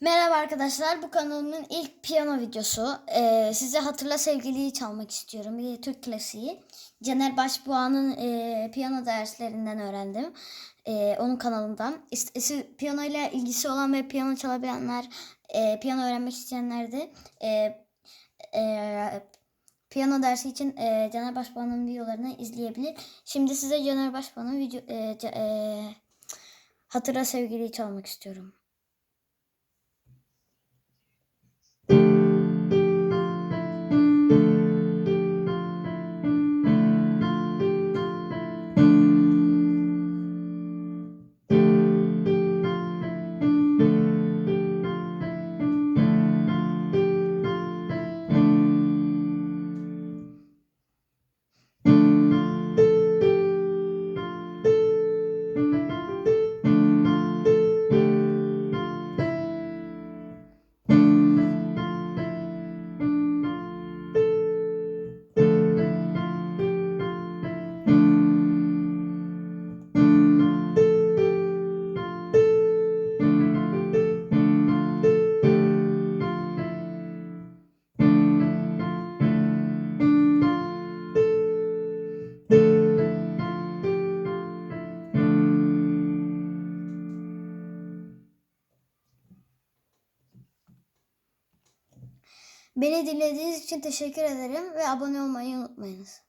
Merhaba arkadaşlar, bu kanalımın ilk piyano videosu. Ee, size Hatırla Sevgili'yi çalmak istiyorum. Bir Türk klasiği. Caner Başbuğa'nın e, piyano derslerinden öğrendim. E, onun kanalından. İst- piyano ile ilgisi olan ve piyano çalabilenler, e, piyano öğrenmek isteyenler de e, e, piyano dersi için e, Caner Başbuğa'nın videolarını izleyebilir. Şimdi size Caner Başbuğa'nın video, e, e, Hatırla Sevgili'yi çalmak istiyorum. Beni dinlediğiniz için teşekkür ederim ve abone olmayı unutmayınız.